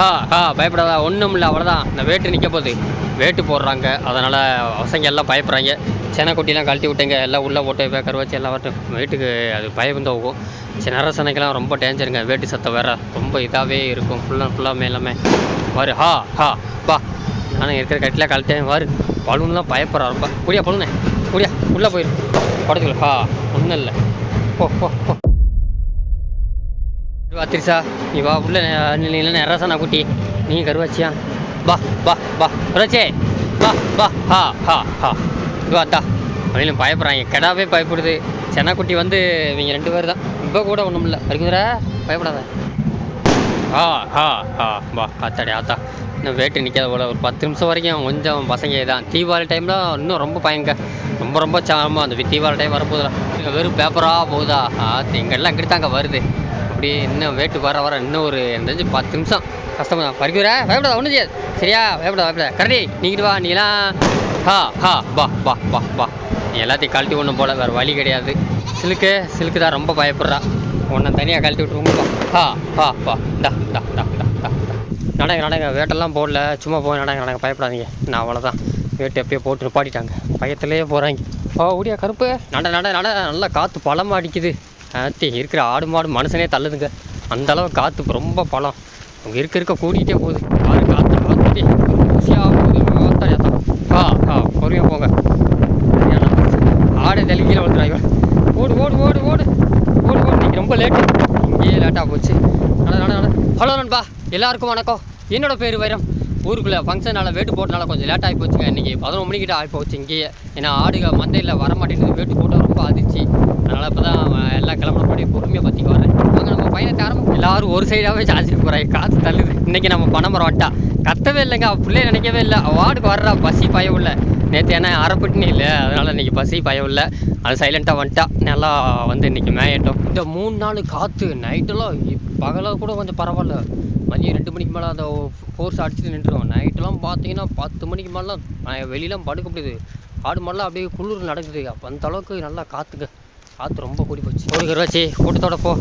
ஹா ஹா பயப்படாதா ஒன்றும் இல்லை அவ்வளோதான் இந்த வேட்டு நிற்க போகுது. வேட்டு போடுறாங்க. அதனால் பசங்க எல்லாம் பயப்படுறாங்க. செனக்குட்டிலாம் கழட்டி விட்டேங்க. எல்லாம் உள்ளே போட்டு பேக்கர் வச்சு எல்லாம் வரட்டும். வீட்டுக்கு அது பயம் போகும். சின்ன சனைக்கெல்லாம் ரொம்ப டேஞ்சருங்க வேட்டு சத்தம் வேற ரொம்ப இதாகவே இருக்கும். ஃபுல்லாக ஃபுல்லாமே எல்லாமே வரு ஹா ஹா பா நானும் இருக்கிற கட்டிலாம் கழட்டேன். வாரு. பலூன்லாம் பயப்படுறா ரொம்ப. புரியா பலூனே. புரியா உள்ளே போயிரு. படத்துல ஹா ஒன்றும் இல்லை. போ போ போ. வாத்திரிசா. நீ வா உள்ள நீ நேராசா நான் குட்டி. நீ கருவாச்சியா? பா பா பா கருவாச்சே பா பா ஹா ஹா ஹா. இதுவா அத்தா அவங்களும் பயப்படுறாங்க. கெடாவே பயப்படுது. சென்னாக்குட்டி வந்து இவங்க ரெண்டு பேர் தான். இப்போ கூட ஒன்றும் இல்லை. இருக்குதுரா பயப்படாத. ஆ ஆ ஆ வா ஆத்தாடி ஆத்தா. இன்னும் வேட்டு நிற்காத போல. ஒரு பத்து நிமிஷம் வரைக்கும் கொஞ்சம் பசங்க தான் தீபாவளி டைமில் இன்னும் ரொம்ப பயங்க. ரொம்ப ரொம்ப சாமா அந்த தீபாவளி டைம் வரப்போகுதுடா. இங்கே வெறும் பேப்பராக போகுதா? ஆ இங்கெல்லாம் இங்கிட்டு தாங்க வருது. அப்படியே இன்னும் வேட்டு வர வர இன்னும் ஒரு தெரிஞ்சு பத்து நிமிஷம். கஷ்டமாக தான் பறிக்கிற பயப்படாத ஒன்றும் செய்யாது. சரியா? பயப்படாத பயப்படாத. கரடி நீங்கிட்டு வா நீலாம். ஹா ஹா பா பா பா பா நீ எல்லாத்தையும் கழட்டி ஒன்றும் போல வேறு வழி கிடையாது. சிலுக்கு சிலுக்கு தான் ரொம்ப பயப்படுறா. உன்னை தனியாக கழட்டி விட்டுருவோம்ப்பா ஹா ஹா பா டா டா டா டா டா நடங்க நடங்க. வேட்டெல்லாம் போடல. சும்மா போய் நடங்க நடங்க. பயப்படாதீங்க. நான் அவ்வளோதான் வேட்டு எப்பயோ போட்டு நிப்பாட்டிட்டாங்க. பயத்துலேயே போகிறாங்க ஓ ஓடியா கருப்பு. நட நட நட. நல்லா காற்று பழமாக அடிக்குது. ஆத்தி இருக்கிற ஆடு மாடு மனுஷனே தள்ளுதுங்க. அந்தளவு காற்று ரொம்ப பழம். அங்கே இருக்க இருக்க கூட்டிகிட்டே போகுது. ஆறு காற்று காற்று ருசியாக போகுது. ஆத்தாடி ஆத்தா. ஆ ஆ பொறுமையாக போங்க. ஆடு தெளிக்கல வந்துடும் இவன் ஓடு ஓடு ஓடு ஓடு. ஓடு ஓடு. ரொம்ப லேட்டு இங்கேயே லேட்டாக போச்சு. நட நட நட. ஹலோ நண்பா. எல்லாருக்கும் வணக்கம். என்னோடய பேர் வைரம். ஊருக்குள்ளே ஃபங்க்ஷனால் வேட்டு போட்டனால கொஞ்சம் லேட் ஆகி போச்சுங்க. இன்றைக்கி பதினொன்று மணிக்கிட்ட ஆகி போச்சு இங்கேயே. ஏன்னா ஆடுக மந்தையில் வர மாட்டேங்குது. வேட்டு போட்டு ரொம்ப அதிர்ச்சி. அதனால் இப்போ தான் எல்லாம் கிளம்புற பொறுமையாக பற்றிக்கு வரேன் அங்கே நம்ம பயணத்தை ஆரம்பம் எல்லாரும் ஒரு சைடாகவே சாஞ்சிட்டு போகிறாங்க காற்று தள்ளுது. இன்றைக்கி நம்ம பணமரம் வட்டா கத்தவே இல்லைங்க. பிள்ளைய நினைக்கவே இல்லை. அவ வார்டுக்கு வர்றா. பசி பயம் இல்லை நேற்று ஏன்னா அரைப்பட்டுனே இல்லை. அதனால் இன்றைக்கி பசி பயம் இல்லை அது சைலண்ட்டாக வந்துட்டா. நல்லா வந்து இன்றைக்கி மேயட்டும். இந்த மூணு நாள் காற்று நைட்டெல்லாம் பகலாக கூட கொஞ்சம் பரவாயில்ல. மதியம் ரெண்டு மணிக்கு மேலே அந்த ஃபோர்ஸ் அடிச்சுட்டு நின்றுடும் நைட்டெல்லாம் பார்த்தீங்கன்னா பத்து மணிக்கு மேலாம் நான் வெளியெல்லாம் படுக்க முடியுது. ஆடு மாடலாம் அப்படியே குளிர் நடக்குது. அப்போ அந்த அளவுக்கு நல்லா காற்றுக்கு காற்று ரொம்ப கூடி போச்சு. ஒரு கருவாச்சி கூட்டத்தோட போ.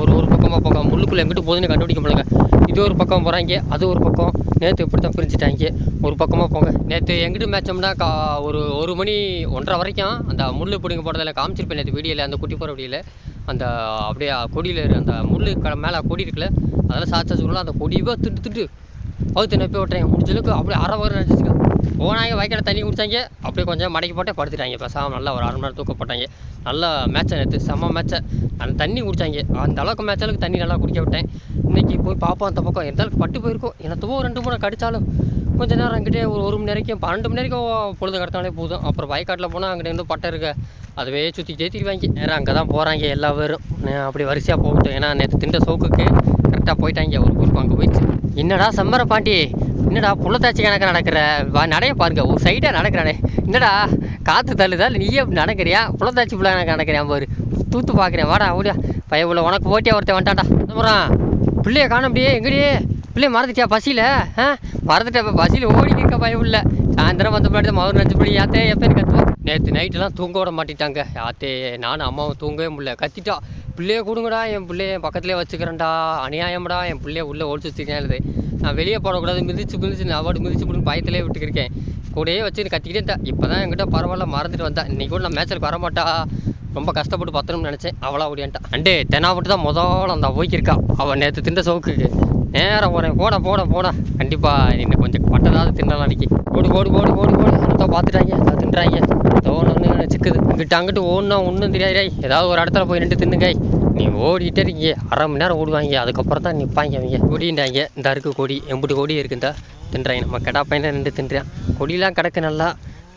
ஒரு ஒரு பக்கமாக போக முள்ளுக்குள்ளே எங்கிட்டு போகுதுன்னு கண்டுபிடிக்க முடியல இது ஒரு பக்கம் போகிறாங்க அது ஒரு பக்கம். நேற்று இப்படி தான் பிரிஞ்சுட்டாங்க. ஒரு பக்கமாக போங்க. நேற்று எங்கிட்டு மேட்சம்னா கா ஒரு ஒரு மணி ஒன்றரை வரைக்கும் அந்த முள் பிடிங்க போடுறதில்ல காமிச்சிருப்பேன். நேற்று வீடியோவில் அந்த குட்டி போகிற வீடியோவில் அந்த அப்படியே கொடியில் அந்த முள் க மேலே கொடி இருக்குல்ல அதெல்லாம் சாச்சா சொல்லலாம் அந்த கொடியவே திட்டு திட்டு பகுத்து நப்பி விட்றேன் முடிஞ்சளவுக்கு அப்படியே அரை வர நினச்சிச்சுக்க போனாங்க வயக்கால தண்ணி குடித்தாங்க அப்படியே கொஞ்சம் மடக்கி போட்டே படுத்துட்டாங்க. பேசாமல் நல்லா ஒரு அரை மணி நேரம் தூக்கப்பட்டாங்க நல்லா மேட்சை நேற்று செம்ம மேட்சை. அந்த தண்ணி குடித்தாங்க அந்த அளவுக்கு மேட்ச் அளவுக்கு தண்ணி நல்லா குடிக்க விட்டேன். இன்றைக்கி போய் பார்ப்போம் அந்த பக்கம். எந்த அளவுக்கு பட்டு போயிருக்கும். என்னத்தவோ ரெண்டு மூணு கடிச்சாலும் கொஞ்சம் நேரம் அங்கிட்டே ஒரு ஒரு மணி நேரம் பன்னெண்டு மணி வரைக்கும் பொழுது கடத்தாலே போதும். அப்புறம் வயக்காட்டில் போனால் அங்கிட்ட இருந்து பட்டை இருக்க அதுவே சுற்றி தேத்திடுவாங்க நேரம் அங்கே தான் போகிறாங்க எல்லா பேரும். அப்படி வரிசையாக போகட்டும். ஏன்னா நேற்று திண்ட சோக்குக்கு கரெக்டாக போயிட்டாங்க ஒரு குரூப் அங்கே போயிடுச்சு. என்னடா சம்மர பாண்டி என்னடா புள்ளத்தாச்சி கணக்கு நடக்கிற? வா நடைய பாருங்க ஒரு சைடாக நடக்கிறானே. என்னடா காற்று தள்ளுதா? இல்லை நீயே நடக்கிறியா? புள்ளத்தாச்சி புள்ள கணக்கு நடக்கிறியா? ஒரு தூத்து பார்க்குறேன் வாடா ஓடியா. பைய உள்ள உனக்கு போட்டியா ஒருத்தன் வந்துட்டான்டா. நம்புறான் பிள்ளைய காண முடியே எங்கடியே பிள்ளைய மறந்துட்டியா பசியில்? ஆ? மறந்துட்டேன் இப்போ பசியில் ஓடி இருக்க பயம் இல்லை சாயந்தரம் வந்த முன்னாடி தான் மவுர் நஞ்சு படி யாத்தே எப்போ கத்துவோம் நேற்று நைட்டெல்லாம் தூங்க விட மாட்டேட்டாங்க. யாத்தே நானும் அம்மாவும் தூங்கவே முடியல. கத்திட்டா. பிள்ளைய கொடுங்கடா என் பிள்ளைய என் பக்கத்துலேயே வச்சுக்கிறேன்டா. அநியாயம்டா என் பிள்ளைய உள்ளே ஒழிச்சு வச்சுருக்கேன் நான் வெளியே போடக்கூடாது மிதிச்சு மிதிச்சு நான் அவார்டு மிதிச்சு அப்படின்னு பயத்திலே விட்டுக்கிருக்கேன். கூடயே வச்சு கத்திக்கிட்டே இருந்தேன் இப்போ தான் என்கிட்ட பரவாயில்ல மறந்துட்டு வந்தேன் இன்றைக்கி கூட நான் மேட்சலுக்கு வரமாட்டா ரொம்ப கஷ்டப்பட்டு பத்தணும்னு நினச்சேன். அவளா ஓடியான்ட்டான் அண்டே தெனாவட்டு தான் முதல்ல அந்த போய்க்கிருக்கா அவள் நேற்று திண்ட சோக்குக்கு நேரம் போகிறேன் போட போட போட. கண்டிப்பாக இன்னும் கொஞ்சம் பட்டதாவது தின்னலாம் அன்றைக்கி போடு போடு போடு போடு ஓடு அதை பார்த்துட்டாங்க அதை தின்றாங்க. தோணுன்னு சிக்குது. இங்கிட்ட அங்கிட்டு ஓடுனா ஒன்றும் தெரியாதே. ஏதாவது ஒரு இடத்துல போய் நின்று தின்னுங்க. நீ ஓடிட்டே இருக்கீங்க. அரை மணி நேரம் ஓடுவாங்க. அதுக்கப்புறம் தான் நிற்பாங்க அவங்க. கொடின்றாங்க. இந்த அறுக்கு கொடி. எம்பிட்டு கொடி இருக்குந்தா தின்றாங்க. நம்ம கெடா பையனை நின்று தின்றான். கொடியெலாம் கிடக்கு நல்லா.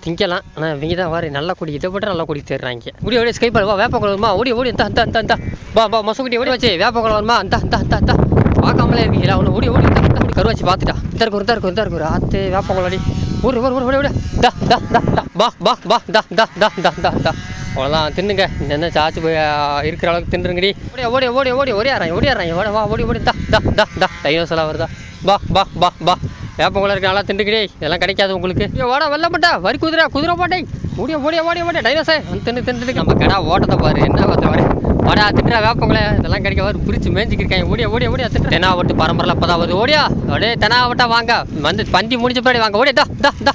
திங்கலாம் ஆனால் இவங்க தான் வாரி நல்லா குடி இதை விட நல்லா குடி தேடுறாங்க ஓடி ஓடி ஸ்கைப் வா வேப்பங்குளம் வருமா ஓடி ஓடி அந்த அந்த அந்த பா பா மொசக்குட்டி ஓடி வச்சு வேப்பங்குளம் வருமா அந்த அந்த அந்த பார்க்காமலே இருக்கீங்களா ஒன்று ஓடி ஓடி இந்த இந்த கருவாச்சி பார்த்துட்டா இந்த இருக்கு இந்த இருக்கு இந்த இருக்கு ஆத்து வேப்பங்குளம் அடி ஓடி ஓடி ஓடி ஓடி ஓடி தா தா தா தா பா பா பா தா தா தா தா தா தா அவ்வளோதான் தின்னுங்க என்ன சாச்சு போய் இருக்கிற அளவுக்கு தின்னுங்கடி ஓடி ஓடி ஓடி ஓடி ஓடி ஆறாங்க ஓடி ஆறாங்க ஓட வா ஓடி ஓடி தா தா தா தா டைனோசலாக வருதா பா பா பா பா வேப்பங்குளம் இருக்கு நல்லா திண்டுக்கிடே இதெல்லாம் கிடைக்காது உங்களுக்கு. ஐயோ வாடா வெள்ளப்பட்டா வரி குதிரை குதிரை மாட்டே ஓடிய ஓடிய ஓடிய ஓடிய டைனோசர் வந்து தின்னு தின்னு நம்ம கடா ஓட்டத்தை பாரு. என்ன பார்த்து வரேன் வாடா திட்டுறா வேப்பங்களே இதெல்லாம் கிடைக்க வரும் பிரிச்சு மேய்ஞ்சிக்கிருக்காங்க ஓடிய ஓடிய ஓடிய திட்டுற தெனா ஓட்டு பரம்பரில் அப்போ தான் வருது. ஓடியா. அப்படியே தெனா ஓட்டா வாங்க. வந்து பந்தி முடிஞ்ச பின்னாடி வாங்க. ஓடியா தா தா தா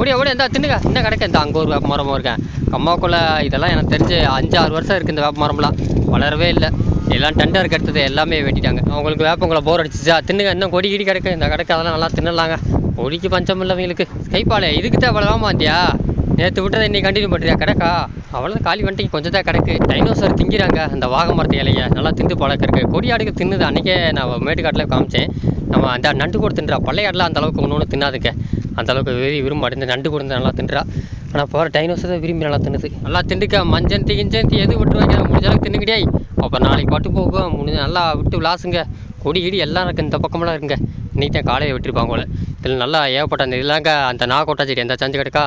ஓடியா ஓடியா இந்தா தின்னுங்க. இன்னும் கிடைக்க? இந்த அங்கே ஒரு வேப்ப மரமும் இருக்கேன். அம்மாவுக்குள்ள இதெல்லாம் எனக்கு தெரிஞ்சு அஞ்சு ஆறு வருஷம் இருக்குது இந்த வேப்ப மரம்லாம். வளரவே இல்லை. எல்லாம் டெண்டர் கட்டுறது எல்லாமே வெட்டிட்டாங்க. அவங்களுக்கு வேப்பங்களை போர் அடிச்சிச்சா. தின்னுங்க. இன்னும் கொடி கிடி கிடக்கு. இந்த கிடக்கு அதெல்லாம் நல்லா தின்னலாங்க. கொடிக்கு பஞ்சம் இல்லை அவங்களுக்கு கைப்பாலே இதுக்கு தான் அவ்வளோ மாத்தியா நேற்று விட்டதை இன்னைக்கு கண்டினியூ பண்ணுறியா கிடக்கா? அவ்வளோ காலி வண்டிக்கு கொஞ்சம் தான் கிடக்கு. டைனோசர் திங்கிறாங்க. அந்த வாகமரத்து இலைய. நல்லா திண்டு பழக்கம் கொடியாடுக்கு தின்னுது. அன்றைக்கே நான் மேட்டுக்காட்டில் காமிச்சேன். நம்ம அந்த நண்டு கூட தின்றா. பள்ளையாடலாம் அந்த அளவுக்கு ஒன்று ஒன்று தின்னாதுங்க. அந்த அளவுக்கு விரும்பி விரும்ப இந்த நண்டு கூட நல்லா தின்றா. ஆனால் போகிற டைனோசர் தான் விரும்பி நல்லா தின்னுது. நல்லா திண்டுக்க மஞ்சந்தி கிஞ்சந்தி எது விட்டுருவாங்க? முடிஞ்ச அளவுக்கு தின்னுக்கிட்டே அப்போ நாளைக்கு பாட்டு போகும் முடிஞ்ச நல்லா விட்டு விளாசுங்க. கொடி கிடி எல்லாம் இருக்குது இந்த பக்கமெல்லாம் இருங்க இன்றைக்கி தான் காலையை விட்டுருப்பாங்க போல. இதில் நல்லா ஏகப்பட்ட அந்த இதெல்லாங்க அந்த நாகோட்டா செடி அந்த சஞ்சு கிடக்கா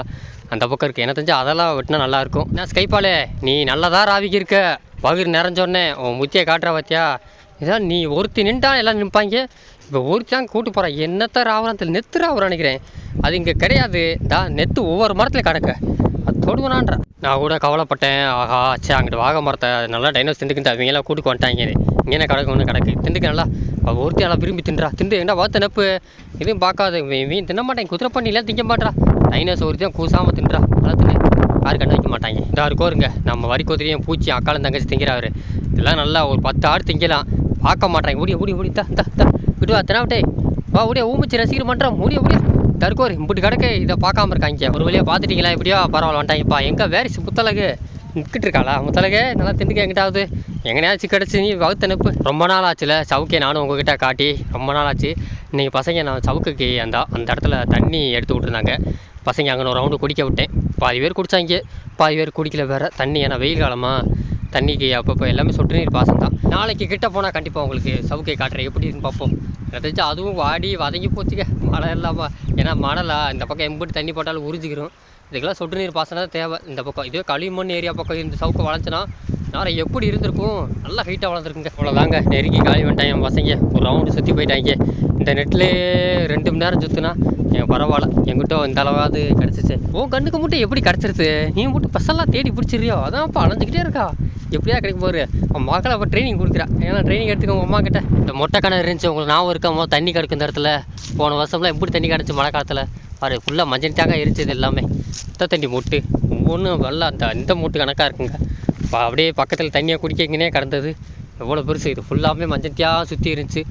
அந்த பக்கம் இருக்குது எனக்கு தெரிஞ்சு அதெல்லாம் வெட்டினா நல்லா இருக்கும். நான் ஸ்கைப்பாலே நீ நல்லதாக ராவிக்கு இருக்க. பகிர் நிறைஞ்சோடனே உன் முத்தியை காட்டுற பார்த்தியா இதான் நீ ஒருத்தி நின்றா எல்லாம் நிற்பாங்க இப்போ ஒருத்தான் கூட்டு போகிறான் என்னத்த ராவரத்தில் நெத்து ராவரம் நினைக்கிறேன். அது இங்கே கிடையாது. தான் நெத்து ஒவ்வொரு மரத்தில் கிடக்க. தொடுவனான்றா நான் கூட கவலைப்பட்டேன். ஆஹா சே அங்கிட்டு வாக மரத்தை நல்லா டைனோஸ் திண்டுக்கு அவங்க எல்லாம் வந்துட்டாங்க. இங்கே என்ன கிடக்கு ஒன்று கிடக்கு. திண்டுக்க நல்லா ஒருத்தி நல்லா விரும்பி தின்றா. திண்டு என்ன பார்த்து நெப்பு? எதுவும் பார்க்காது. மீன் தின்ன மாட்டேன். குதிரை பண்ணிலாம் திங்க மாட்டா. டைனோஸ் ஒருத்தியும் கூசாமல் தின்றா. நல்லா தின்னு யாரு கண்டு வைக்க மாட்டாங்க. இதாக இருக்கோருங்க நம்ம வரி குதிரையும் பூச்சி அக்காலும் தங்கச்சி திங்கிறாரு. இதெல்லாம் நல்லா ஒரு பத்து ஆடு திங்கலாம். பார்க்க மாட்டாங்க. ஓடி ஓடி ஓடி தா தா தா. விட்டு வா வா ஓடியா ஊமிச்சு ரசிகர் பண்ணுறோம் ஓடியா ஓடியா. தற்கோர் இப்படி கிடக்கு. இதை பார்க்காம இருக்காங்க. ஒரு வழியாக பார்த்துட்டீங்களா? எப்படியோ பரவாயில்ல வந்துட்டாங்கப்பா எங்கே வேரிசு முத்தலகு? நிற்கிட்டு இருக்காளா? முத்தலகு நல்லா திண்டுக்க எங்கிட்டாவது எங்கனையாச்சும் கிடச்சி நீ வகுத்த நெப்பு ரொம்ப நாள் ஆச்சுல சவுக்கே நானும் உங்ககிட்ட காட்டி. ரொம்ப நாள் ஆச்சு. இன்றைக்கி பசங்க நான் சவுக்குக்கு அந்த அந்த இடத்துல தண்ணி எடுத்து விட்டுருந்தாங்க. பசங்க அங்கே ஒரு ரவுண்டு குடிக்க விட்டேன். பாதி பேர் குடித்தாங்க பாதி பேர் குடிக்கல வேறு. தண்ணி ஏன்னா வெயில் காலமாக தண்ணிக்கு அப்பப்போ எல்லாமே சொட்டு நீர் பாசம் தான் நாளைக்கு கிட்ட போனால் கண்டிப்பாக உங்களுக்கு சவுக்கை காட்டுறேன் எப்படி இருக்குன்னு பார்ப்போம். எனக்கு அதுவும் வாடி வதங்கி போச்சுங்க. மழை இல்லாமல் ஏன்னா மழைலா இந்த பக்கம் எம்பிட்டு தண்ணி போட்டாலும் உறிஞ்சிக்கிறோம் இதுக்கெல்லாம் சொட்டு நீர் பாசனம் தான் தேவை இந்த பக்கம். இதுவே களிமண் ஏரியா பக்கம் இந்த சவுக்கை வளைஞ்சுனா நேரம் எப்படி இருந்திருக்கும்? நல்லா ஹைட்டாக வளர்ந்துருக்குங்க. அவ்வளோதாங்க நெருங்கி காலி வந்துட்டாங்க என் பசங்க. ஒரு ரவுண்டு சுற்றி போயிட்டாங்க. இந்த நெட்டில் ரெண்டு மணி நேரம் சுற்றுனா என் பரவாயில்ல. எங்கிட்ட இந்த அளவாவது கிடச்சிச்சு. உன் கண்ணுக்கு மட்டும் எப்படி கிடச்சிருது நீ மட்டும் பசெல்லாம் தேடி பிடிச்சிருக்கியோ அதான் அப்போ அலைஞ்சிக்கிட்டே இருக்கா. எப்படியா கிடைக்க போகிற அவன் மக்களை அப்போ ட்ரைனிங் கொடுக்குறா. ஏன்னா ட்ரைனிங் எடுத்துக்க உங்கள் அம்மா கிட்ட. இந்த மொட்டை கிணறு இருந்துச்சு உங்களுக்கு ஞாபகம் இருக்காமோ தண்ணி கிடக்கும் இந்த இடத்துல. போன வருஷம்லாம் எப்படி தண்ணி கிடச்சி மழை காலத்தில்? பாரு ஃபுல்லாக மஞ்சள் இருந்துச்சு எல்லாமே. சுத்த தண்ணி மொட்டு. ஒவ்வொன்றும் வெள்ளம் அந்த இந்த மூட்டு கணக்காக இருக்குங்க. இப்போ அப்படியே பக்கத்தில் தண்ணியை குடிக்கிங்கன்னே கிடந்தது. எவ்வளோ பெருசு இது. ஃபுல்லாமே மஞ்சத்தியாக சுற்றி இருந்துச்சு.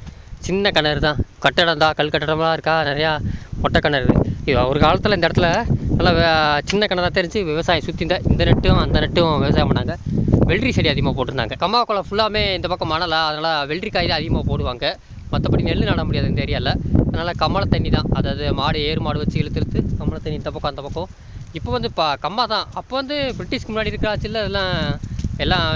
சின்ன கிணறு தான். கட்டடம் தான் கல் கட்டடமாக இருக்கா? நிறையா மொட்டை கிணறு. இது ஒரு காலத்தில் இந்த இடத்துல நல்லா சின்ன சின்ன தான் தெரிஞ்சு விவசாயம் சுற்றி இந்த இந்த நெட்டும் அந்த நெட்டும் விவசாயம் பண்ணாங்க. வெள்ளரி செடி அதிகமாக போட்டிருந்தாங்க. கம்மாக்குளம் ஃபுல்லாமே இந்த பக்கம் மணலா அதனால் வெள்ளரிக்காய் தான் அதிகமாக போடுவாங்க. மற்றபடி நெல் நட முடியாது இந்த ஏரியாவில் அதனால் கம்மள தண்ணி தான். அதாவது மாடு ஏறு மாடு வச்சு இழுத்துருத்து கம்மள தண்ணி இந்த பக்கம் அந்த பக்கம். இப்போ வந்து இப்போ கம்மா தான். அப்போ வந்து பிரிட்டிஷ்க்கு முன்னாடி இருக்கிற ஆட்சியில் எல்லாம் எல்லாம்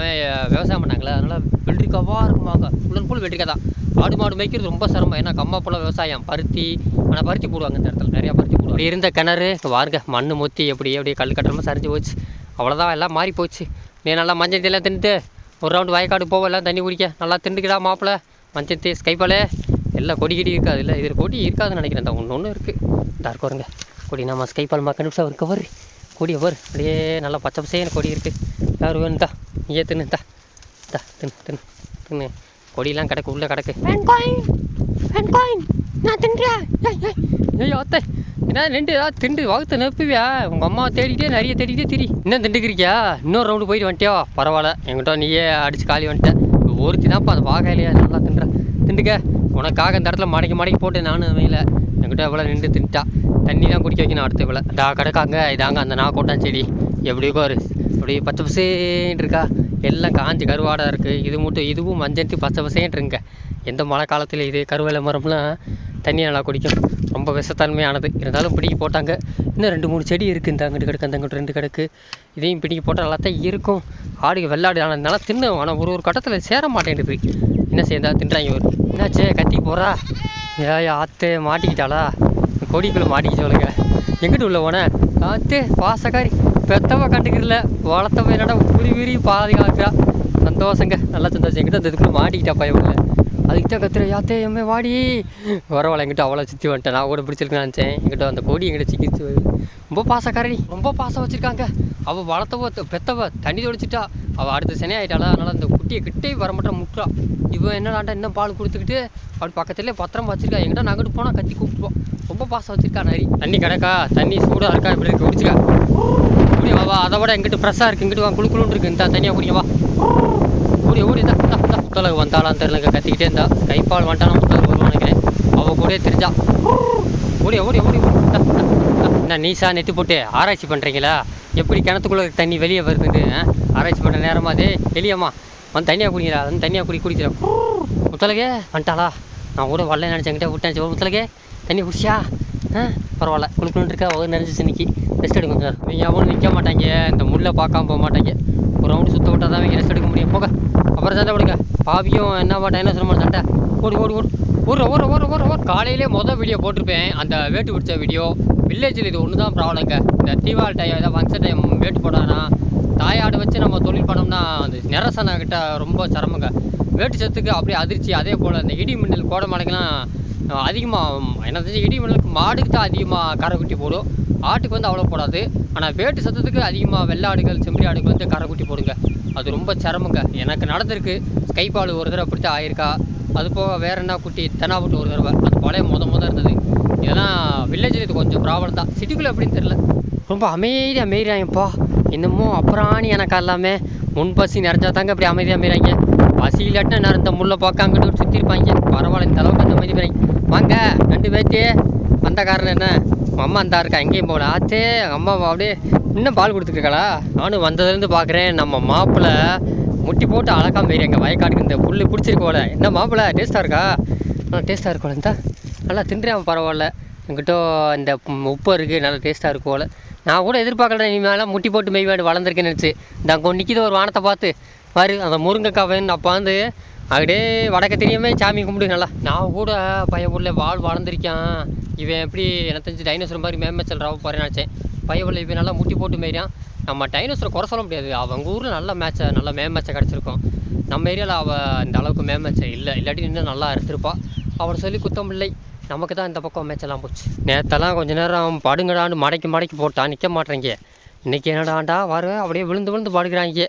விவசாயம் பண்ணாங்களே அதனால் வெள்ளரிக்காவாக இருக்குமாங்க. ஃபுல் அண்ட் ஃபுல் வெள்ளரிக்காய் தான். ஆடு மாடு மேய்க்கிறது ரொம்ப சிரமம். ஏன்னா கம்மா போல விவசாயம். பருத்தி ஆனால் பருத்தி போடுவாங்க இந்த இடத்துல. நிறையா பருத்தி போடுவாங்க. இருந்த கிணறு வாருங்க பாருங்க மண் மொத்தி எப்படி எப்படி கல் கட்டணமாக சரிஞ்சு போச்சு. அவ்வளோதான் எல்லாம் மாறி போச்சு நீ நல்லா மஞ்சள் எல்லாம் தின்னுட்டு ஒரு ரவுண்டு வயக்காடு போவோம் எல்லாம் தண்ணி குடிக்க. நல்லா திண்டுக்கிடா மாப்பிள்ள மஞ்சள் தே ஸ்கைப்பாலே எல்லாம் கொடி கிடி இருக்காது. இல்லை இதில் கொடி இருக்காதுன்னு நினைக்கிறேன். இந்த ஒன்று ஒன்று இருக்குது இந்த இருக்குறங்க கொடி நம்ம ஸ்கைப்பால் மா கண்டுபிடிச்சா இருக்க வரு கொடி வரு அப்படியே நல்லா பச்சை பசேன்னு கொடி இருக்குது யார் வேணுதா நீயே தின்னு தா தின்னு தின்னு தின்னு. கொடியெல்லாம் கிடக்கு உள்ளே கிடக்கு. நான் தின்றேன் ஐயோ அத்தை. என்ன ரெண்டு ஏதாவது திண்டு வகுத்து நெப்புவியா உங்கள் அம்மா தேடிக்கிட்டே நிறைய தேடிக்கிட்டே திரி. இன்னும் திண்டுக்கிறியா இன்னொரு ரவுண்டு போயிட்டு வந்துட்டியா? பரவாயில்ல என்கிட்ட நீயே அடிச்சு காலி வந்துட்டேன் ஒருத்தி தான்ப்பா அது இல்லையா நல்லா தின்றா. திண்டுக்க உனக்காக இந்த இடத்துல மடக்கி மடக்கி போட்டு நானும் வெயில என்கிட்ட இவ்வளோ நின்று தின்ட்டா. தண்ணி தான் குடிக்க வைக்கணும் அடுத்த இவ்வளோ டா கிடக்காங்க இதாங்க அந்த நாக்கோட்டான் செடி. எப்படியோ ஒரு அப்படி பச்சை பசேன்னு இருக்கா? எல்லாம் காஞ்சி கருவாடாக இருக்குது இது மட்டும் இதுவும் மஞ்சள் பச்சை பசேன்ட்டு இருங்க. எந்த மழை காலத்தில் இது கருவேல மரம்லாம் தண்ணி நல்லா குடிக்கும். ரொம்ப விஷத்தன்மையானது. இருந்தாலும் பிடிக்கி போட்டாங்க. இன்னும் ரெண்டு மூணு செடி இருக்குது இந்த அங்கிட்டு கிடக்கு அந்த அங்கிட்டு ரெண்டு கிடக்கு. இதையும் பிடிக்கி போட்டால் நல்லா தான் இருக்கும். ஆடு வெள்ளாடு ஆனால் நல்லா தின்னு ஆனால் ஒரு ஒரு கட்டத்தில் சேர மாட்டேங்குது என்ன செய்யறா தின்றாங்க ஒரு என்னாச்சே? கத்தி போகிறா ஏய் ஆத்தே மாட்டிக்கிட்டாளா? கொடிக்குள்ளே மாட்டிக்கிச்சு சொல்லுங்க எங்கிட்டு உள்ள போனேன் ஆத்தே பாசக்காரி. பெத்தவ கண்டுக்கிறல வளர்த்தவ என்னடா உரி உரி பாதுகாக்கிறா. சந்தோஷங்க. நல்லா சந்தோஷம். எங்கிட்ட அந்த இதுக்குள்ளே மாட்டிக்கிட்டா பையன் அதுக்கு தான் கத்துற யாத்தே எம்மே வாடி. வரவாள் எங்கிட்ட அவ்வளோ சுற்றி வந்துட்டேன். நான் கூட பிடிச்சிருக்கேன் நினச்சேன். எங்கிட்ட அந்த கொடி எங்கிட்ட சிக்கிச்சு. ரொம்ப பாசக்காரடி. ரொம்ப பாசம் வச்சுருக்காங்க. அவள் வளர்த்தவ பெத்தவ தண்ணி தொடிச்சிட்டா அவள் அடுத்த சனி ஆகிட்டாளா அதனால் அந்த குட்டியை கிட்டே வர மாட்டேன் முட்டுறா. இவன் என்னடாண்டா இன்னும் பால் கொடுத்துக்கிட்டு அப்படி பக்கத்துலேயே பத்திரம் வச்சிருக்கா. எங்கிட்ட நாங்கிட்டு போனால் கத்தி கூப்பிட்டுவோம் ரொம்ப பாசம் வச்சிருக்கா நரி. தண்ணி கிடக்கா? தண்ணி சூடாக இருக்கா? இப்படி இருக்கு. குடிச்சிக்கா. குடி வா அதை விட எங்கிட்ட ஃப்ரெஷ்ஷாக இருக்குது இங்கிட்டு வா. குளு குளுன்னு இருக்கு. இந்த தனியாக குடிக்க வா. ஓடி ஓடி தான் முத்தலகு வந்தாலாம் தெரிலங்க கத்திக்கிட்டே இருந்தா. கைப்பால் வந்துட்டாலும் முத்தலகு வருவான்னு நினைக்கிறேன். அவள் கூடயே தெரிஞ்சா ஓடி ஓடி ஓடி என்ன நீசா நெத்தி போட்டு ஆராய்ச்சி பண்ணுறீங்களா எப்படி கிணத்துக்குள்ளே தண்ணி வெளியே வருதுன்னு ஆராய்ச்சி பண்ணுற நேரமா அது? வெளியம்மா வந்து தண்ணியாக குடிக்கிறா வந்து தண்ணியாக குடி குடிக்கிற முத்தலகே வந்துட்டாளா? நான் கூட வரல நினச்சேங்கிட்ட விட்டேன் முத்தலகே தண்ணி குடிச்சியா? ஆ? பரவாயில்ல குளுக்குன்னு இருக்கா? ஒரு நினச்சிச்சு இன்னைக்கு. ரெஸ்ட் எடுக்க கொஞ்சம் நீங்கள் அவனும் நிற்க மாட்டாங்க இந்த முள்ளை பார்க்காம போக மாட்டாங்க. ரவுண்டு சுத்த விட்டா தான் ரெஸ்ட் எடுக்க முடியும். போக அப்புறம் சண்டை கொடுங்க பாவியும் என்னவா டைனோசரமான சண்டை. ஓடு ஓடு ஓடு. ஒரு ஒரு ஒரு ஒரு ஒரு காலையிலே மொதல் வீடியோ போட்டிருப்பேன். அந்த வேட்டு பிடிச்ச வீடியோ வில்லேஜில் இது ஒன்று தான் ப்ராப்ளம்ங்க இந்த தீபாவளி டைம் ஏதாவது ஃபங்க்ஷன் டைம் வேட்டு போட்டானா தாயாடு வச்சு நம்ம தொழில் பண்ணோம்னா அந்த நிரசனக்கிட்ட ரொம்ப சிரமங்க. வேட்டு சத்துக்கு அப்படியே அதிர்ச்சி. அதே போல் இந்த இடி மின்னல் கோடை மலைக்கெல்லாம் அதிகமாக என்ன தெரிஞ்சு இடி மின்னலுக்கு மாடுக்கு தான் அதிகமாக கரைக்குட்டி போடும். ஆட்டுக்கு வந்து அவ்வளோ போடாது. ஆனால் வேட்டு சத்தத்துக்கு அதிகமாக வெள்ளாடுகள் செம்பி ஆடுகள் வந்து கரைக்குட்டி போடுங்க. அது ரொம்ப சிரமங்க. எனக்கு நடந்திருக்கு. ஸ்கைபால் ஒரு தடவை அப்படி தான் ஆயிருக்கா? அது போக வேற என்ன குட்டி? தெனாவுட்டு ஒரு தடவை. அது பழைய முத முத இருந்தது. இதெல்லாம் வில்லேஜில் இது கொஞ்சம் ப்ராப்ளம் தான். சிட்டிக்குள்ளே எப்படின்னு தெரில ரொம்ப அமைதியாக மேயிறாங்கப்பா இன்னமும் அப்புறாணி எனக்கு எல்லாமே முன் பசி நிறைஞ்சா தாங்க இப்படி அமைதியாக அமைறாங்க பசி இல்லாட்டினா நான் இந்த முள்ளை பார்க்க அங்கிட்டு சுற்றிருப்பாங்க பரவாயில்ல இந்த அளவுக்கு அந்த அமைதி வாங்க ரெண்டு பேர்த்தே. வந்த காரணம் என்ன? அம்மா அந்த இருக்கா எங்கேயும் போகல. ஆச்சே அம்மா அப்படியே இன்னும் பால் கொடுத்துருக்காளா நானும் வந்ததுலேருந்து பார்க்குறேன் நம்ம மாப்பிள்ளை முட்டி போட்டு அழகாக மேய்றாங்க வயக்காடுக்கு இந்த புல் பிடிச்சிருக்கு போல. என்ன மாப்பிள்ளை டேஸ்ட்டாக இருக்கா? நல்லா டேஸ்ட்டாக இருக்கும் இந்த. நல்லா தின்றேன் பரவாயில்ல. என்கிட்ட இந்த உப்பு இருக்குது நல்லா டேஸ்ட்டாக இருக்கும் போல. நான் கூட எதிர்பார்க்கல நீ மேலே முட்டி போட்டு மெய்வாடு வளர்ந்துருக்கேன்னு நினச்சி. இந்த அங்கே நிற்கிது ஒரு வானத்தை பார்த்து. பாரு அந்த முருங்கைக்காவன் அப்போ வந்து அப்படியே வடக்க தெரியாமே சாமி கும்பிடு நல்லா நான் கூட பையன் உள்ள வாழ் வளர்ந்துருக்கான். இவன் எப்படி எனக்கு தெரிஞ்சு டைனோசர் மாதிரி மேம்பச்சல் ராவ பாரு நினச்சேன். பையன் உள்ள இவன் நல்லா முட்டி போட்டு மாரியான் நம்ம டைனோசரை குறை சொல்ல முடியாது. அவங்க ஊரில் நல்ல மேட்சை நல்ல மேம்பச்சை கிடச்சிருக்கும். நம்ம ஏரியாவில் அவள் இந்த அளவுக்கு மேம்பச்சை இல்லை. இல்லாட்டி இன்னும் நல்லா இருந்திருப்பா. அவளை சொல்லி குத்தம் இல்லை. நமக்கு தான் இந்த பக்கம் மேட்செல்லாம் போச்சு. நேற்றெல்லாம் கொஞ்ச நேரம் படுங்கடான்னு மடக்கி மடக்கி போட்டான் நிற்க மாட்டேங்க இன்றைக்கி என்னடாண்டா? வர அப்படியே விழுந்து விழுந்து படுக்கிறாங்க.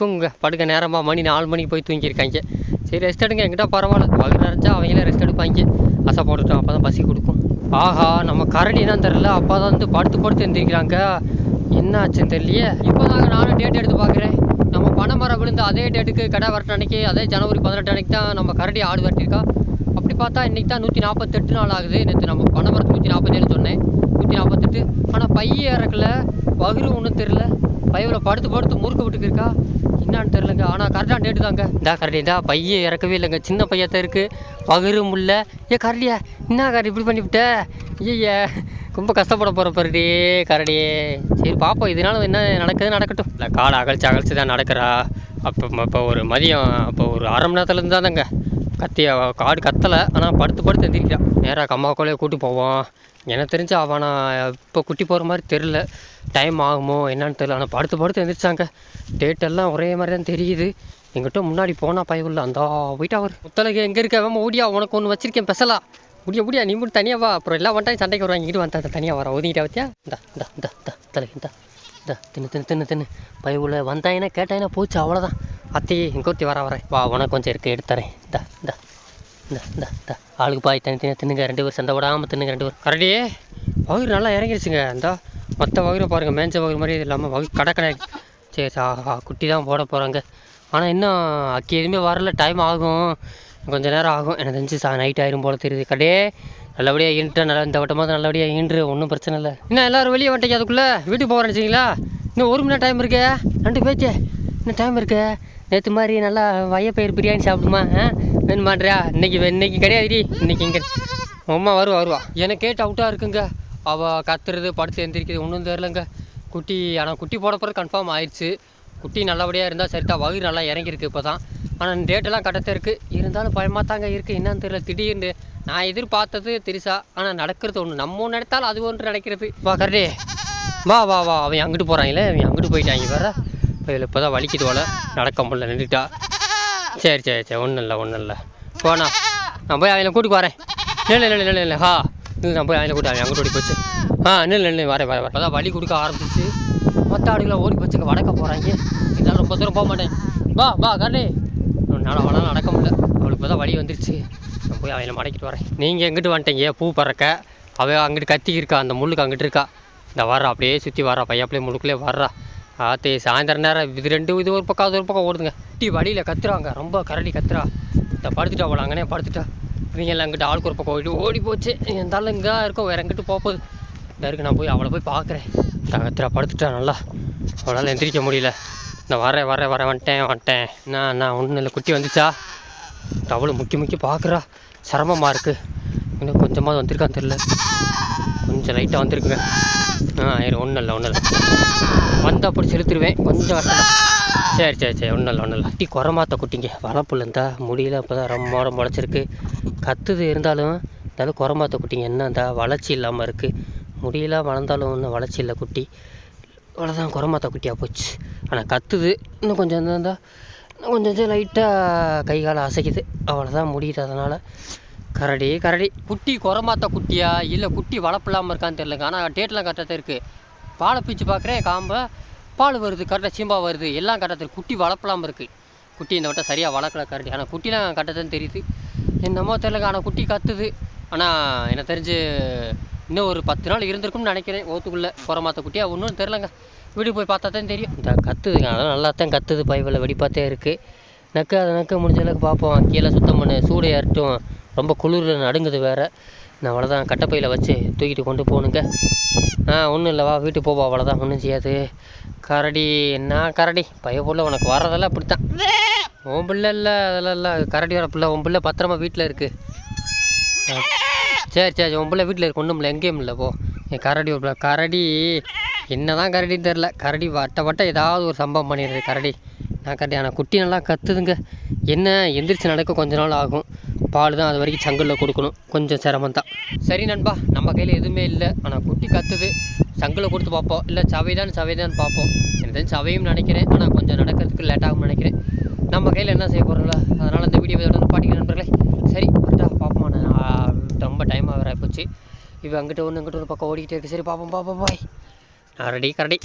தூங்குங்க. படுக்க நேரமாக மணி நாலு மணிக்கு போய் தூங்கியிருக்காங்க. சரி ரெஸ்ட் எடுங்க. எங்கிட்ட பரவாயில்ல. வகு நிறைஞ்சா அவங்களே ரெஸ்ட் எடுப்பாங்க. அசை போட்டுட்டோம். அப்போ தான் பசி கொடுக்கும். ஆஹா நம்ம கரடி தான் தெரில அப்போ தான் வந்து படுத்து படுத்து எழுந்திரிக்கிறாங்க என்ன ஆச்சுன்னு தெரியலையே. இப்போ தாங்க நானும் டேட் எடுத்து பார்க்குறேன். நம்ம பனைமரம் விழுந்து அதே டேட்டுக்கு கடை வரட்ட அன்னைக்கு அதே ஜனவரி பதினெட்டு அன்னைக்கு தான் நம்ம கரடி ஆடு வரட்டிருக்கா அப்படி பார்த்தா இன்றைக்கி தான் நூற்றி நாற்பத்தெட்டு நாள் ஆகுது. நேற்று நம்ம பனைமரத்து நூற்றி நாற்பத்தேழு சொன்னேன். நூற்றி நாற்பத்தெட்டு ஆனால் பைய இறக்கல வகுறு ஒன்றும் தெரில பையவில் படுத்து படுத்து முறுக்கு விட்டுக்கிருக்கா. என்னான்னு தெரிலங்க ஆனால் கரெக்டாக டேட்டு தாங்க. இந்தா கரடி இந்தா பைய இறக்கவே இல்லைங்க. சின்ன பையத்தான் இருக்குது பகிரு முல்ல. ஏ கரடியா என்ன கரடி இப்படி பண்ணிவிட்ட? ஐய ரொம்ப கஷ்டப்பட போகிற பருடி கரடியே. சரி பாப்போம். இதனால என்ன நடக்குது நடக்கட்டும். இல்லை காலை அகழ்ச்சி அகழ்ச்சி தான் நடக்கிறா. அப்போ இப்போ ஒரு மதியம் அப்போ ஒரு அரை மணி நேரத்துலேருந்து தானங்க கத்தி காடு கத்தலை. ஆனால் படுத்து படுத்து எந்திரிக்கிறான் நேராக அம்மாக்குள்ளே கூட்டி போவோம். எனக்கு தெரிஞ்சு அவன் நான் இப்போ குட்டி போகிற மாதிரி தெரில டைம் ஆகுமோ என்னன்னு தெரியல. ஆனால் படுத்து படுத்து எழுந்திரிச்சாங்க டேட்டெல்லாம் ஒரே மாதிரி தான் தெரியுது. எங்கிட்ட முன்னாடி போனால் பயவில்லை அந்த போயிட்டு அவர். முத்தலகு எங்கே இருக்க? வேமா ஓடியா? உனக்கு ஒன்று வச்சிருக்கேன் பெசலா. முடியா முடியா? நீ மட்டும் தனியாக வா. அப்புறம் எல்லாம் வந்துட்டாங்க சண்டைக்கு வருவாங்க. இங்கிட்டு வந்தா தனியாக வர. ஒதுங்கிட்டா வத்தியா இந்தா இந்தா இந்தா இந்தா தலைக்கு இந்தா. இந்தா தின்னு தின்னு தின்னு தின்னு. பயவுல வந்தாயினா கேட்டாயினா போச்சு. அவ்வளோதான் அத்தையே இங்கே ஒருத்தி வர. வரேன் வா உனக்கு கொஞ்சம் இருக்குது எடுத்துறேன். இந்தா இந்தா. இந்த இந்த இந்த. ஆளுக்கு பாய் தனி தனியாக தின்னுங்க. ரெண்டு பேர் சண்டை விடாமல் தின்னுங்க ரெண்டு பேர் கரடியே வகுறு நல்லா இறங்கிடுச்சுங்க இந்த மற்ற வகுரை பாருங்கள் மேஞ்ச வகுறு மாதிரி இல்லாமல் வகு கடை கடை சரி சா குட்டி தான் போட போகிறாங்க ஆனால் இன்னும் அக்கி எதுவுமே வரல. டைம் ஆகும். கொஞ்சம் நேரம் ஆகும். எனக்கு தெரிஞ்சு சா நைட் ஆயிரும் போல தெரியுது. கடே நல்லபடியாக ஈன்ட்டு நல்லா இந்த வட்டமாக நல்லபடியாக ஈன்று. ஒன்றும் பிரச்சனை இல்லை. இன்னும் எல்லோரும் வெளியே வந்துட்டீங்க அதுக்குள்ளே? வீட்டுக்கு போகிறேன்னு வச்சிங்களா இன்னும் ஒரு மணி நேரம் டைம் இருக்கே. ரெண்டு பேச்சு இன்னும் டைம் இருக்கு. நேற்று மாதிரி நல்லா வயப்பயிர் பிரியாணி சாப்பிடுமா ஆ பண்ணுறியா இன்னைக்கு இன்னைக்கு கிடையாதுடி. இன்னைக்கு இங்கே அம்மா வருவா வருவா. எனக்கு கேட்டு அவுட்டாக இருக்குங்க. அவள் கத்துறது படுத்து எந்திரிக்கிறது ஒன்றும் தெரிலங்க குட்டி ஆனால் குட்டி போட போகிறது கன்ஃபார்ம் ஆயிடுச்சு குட்டி நல்லபடியாக இருந்தால் சரிதான் வயிறு நல்லா இறங்கியிருக்கு இப்போ தான் ஆனால் டேட்டெல்லாம் கரெக்டாக இருக்குது இருந்தாலும் பயமாக தாங்க இருக்குது என்னன்னு தெரியல. திடீர்னு நான் எதிர்பார்த்தது திரிசா. ஆனால் நடக்கிறது ஒன்று நம்ம ஒன்று நினைத்தாலும் அது ஒன்று நடக்கிறது. வா கரடே. வா வா வா. அவன் அங்கிட்டு போகிறாங்களே அவன் அங்கிட்டு போயிட்டாங்க வேற இதில் இப்போ தான் வலிக்குது போல. நடக்க முடியல நின்றுட்டா. சரி சரி சரி. ஒன்றும் இல்லை ஒன்றும் இல்லை. போனா நான் போய் அவனை கூட்டிக்கு வரேன். இல்லை இல்லை இல்லை இல்லை ஹா. இல்லை நான் போய் அவங்கள கூட்டி அவன் அங்கிட்டு போச்சு. ஆ இல்லை இல்லை வரேன் வரேன் வரேன். அதான் வழி கொடுக்க ஆரம்பிச்சிச்சு மற்ற ஆடுகளை ஓடி போச்சுங்க வடக்க போகிறாங்க இதெல்லாம் ரொம்ப தூரம் போக மாட்டேன். வா வா கண்ணே. என்னால் அவ்வளோ நடக்க முடியல. அவளுக்கு இப்போ தான் வழி வந்துருச்சு. நான் போய் அவனை மடக்கிட்டு வரேன். நீங்கள் எங்கிட்டு வந்துட்டீங்க? பூ பறக்க. அவள் அங்கிட்டு கத்தி இருக்கா? அந்த முள்ளுக்கு அங்கிட்டு இருக்கா? இந்த வர்றா. அப்படியே சுற்றி வர்றா. பையன் அப்படியே முள்ளுக்குள்ளே வர்றா. ஆத்தி சாயந்தரம் நேரம் இது ரெண்டு இது ஒரு பக்கம் அது ஒரு பக்கம் ஓடுதுங்க. டீ வழியில் கத்துறாங்க. ரொம்ப கரடி கத்துறா. இந்த படுத்துட்டா போல அங்கனே படுத்துட்டா. இவங்க எல்லாம் அங்கிட்ட ஆளுக்கு ஒரு பக்கம் ஓடி ஓடி போச்சு. இருந்தாலும் இங்கே இருக்கும் வேறு எங்கிட்ட போகுது. இந்த இருக்கு நான் போய் அவளை போய் பார்க்குறேன். இந்த கத்துறா படுத்துட்டா நல்லா. அவளால் எந்திரிக்க முடியல. நான் வரேன் வரேன் வரேன் வந்துட்டேன் வந்துட்டேன். நான் நான் ஒன்றும் இல்லை குட்டி வந்துச்சா? அவ்வளோ முக்கி முக்கி பார்க்குறா. சிரமமாக இருக்குது இன்னும் கொஞ்சமாவது வந்திருக்கான்னு தெரில கொஞ்சம் லைட்டாக வந்திருக்குங்க. ஆ ஒன்றும் இல்லை ஒன்றும் இல்லை. வந்தால் அப்படி செலுத்திடுவேன். கொஞ்சம் கஷ்டம். சரி சரி சரி ஒன்றும் இல்லை ஒன்றும் இல்லை. குட்டி குறமாத்த குட்டிங்க. வளப்புல இருந்தா முடியல இப்போ தான் ரொம்ப முளைச்சிருக்கு. கத்துது இருந்தாலும் இருந்தாலும் குரமாத்த குட்டிங்க என்ன இந்த வளர்ச்சி இல்லாமல் இருக்குது முடியல வளர்ந்தாலும் ஒன்றும் வளர்ச்சி இல்லை குட்டி. அவ்வளோதான் குறமாத்த குட்டியாக போச்சு. ஆனால் கத்துது. இன்னும் கொஞ்சம் இருந்தால் இன்னும் கொஞ்சம் லைட்டாக கை காலை அசைக்குது. அவ்வளோதான் முடியுது அதனால். கரடி கரடி. குட்டி குரமாத்த குட்டியா? இல்லை குட்டி வளர்ப்பு இல்லாமல் இருக்கான்னு தெரிலங்க ஆனால் டேட்லாம் கரெக்டாக தான் இருக்குது பாலை பிச்சு பார்க்குறேன் காம்பை. பால் வருது கரெக்டாக சீம்பா வருது. எல்லாம் கரெக்டாக இருக்குது குட்டி வளர்ப்பலாமல் இருக்குது குட்டி இந்த வட்டம் சரியாக வளர்க்கல கரடி. ஆனால் குட்டிலாம் கரெக்டாக தான் தெரியுது. என்னமோ தெரியலங்க. ஆனால் குட்டி கத்துது. ஆனால் எனக்கு தெரிஞ்சு இன்னும் ஒரு பத்து நாள் இருந்திருக்கும்னு நினைக்கிறேன். ஓத்துக்குள்ளே குரமாத்த குட்டியா? ஒன்றும் தெரிலங்க வீடு போய் பார்த்தா தான் தெரியும். இந்த கத்துதுங்க அதெல்லாம் நல்லா தான் கத்துது. பைவில் வெடிப்பாத்தே இருக்குது நக்கு அதை நக்க முடிஞ்ச அளவுக்கு பார்ப்போம். கீழே சுத்தம் பண்ணு. சூடு ஏறட்டும் ரொம்ப குளிரில் நடுங்குது வேறு. நான் அவ்வளோதான் கட்டைப்பையில் வச்சு தூக்கிட்டு கொண்டு போகணுங்க. ஆ ஒன்றும் இல்லை வா வீட்டுக்கு போவா அவ்வளோதான் ஒன்றும் செய்யாது. கரடி என்ன கரடி? பைய புள்ள உனக்கு வர்றதெல்லாம் அப்படித்தான். உன் பிள்ளை இல்லை அதெல்லாம் இல்லை. கரடி வர பிள்ளை உன் பிள்ளை பத்திரமா வீட்டில் இருக்குது சரி சரி உன் பிள்ளை வீட்டில் இருக்கு ஒன்றும் இல்லை எங்கேயும் இல்லை போ. என் கரடி ஒரு பிள்ளை கரடி. என்னதான் கரடின்னு தெரில கரடி வட்ட வட்ட ஏதாவது ஒரு சம்பவம் பண்ணிடுது கரடி. நான் கரடி ஆனால் குட்டி நல்லா கற்றுதுங்க என்ன எந்திரிச்சு நடக்க கொஞ்ச நாள் ஆகும். பால் தான் அது வரைக்கும் சங்கலில் கொடுக்கணும். கொஞ்சம் சிரமம் தான் சரி நண்பா நம்ம கையில் எதுவுமே இல்லை. ஆனால் குட்டி கத்துது. சங்கில் கொடுத்து பார்ப்போம். இல்லை சவைதான் சவைதான் பார்ப்போம். எனக்கு சவையும் நினைக்கிறேன். ஆனால் கொஞ்சம் நடக்கிறதுக்கு லேட் ஆகும்னு நினைக்கிறேன். நம்ம கையில் என்ன செய்ய போகிறோம்ல அதனால் இந்த வீடியோ இதோட பாட்டிக்க நண்பர்களே. சரி கரெக்டாக பார்ப்போம். நான் ரொம்ப டைம் ஆகிற போச்சு இப்போ அங்கிட்ட ஒன்று இங்கிட்ட ஒரு பக்கம் ஓடிக்கிட்டே இருக்குது சரி பார்ப்போம் பார்ப்போம் பாய் கரடி கரடி.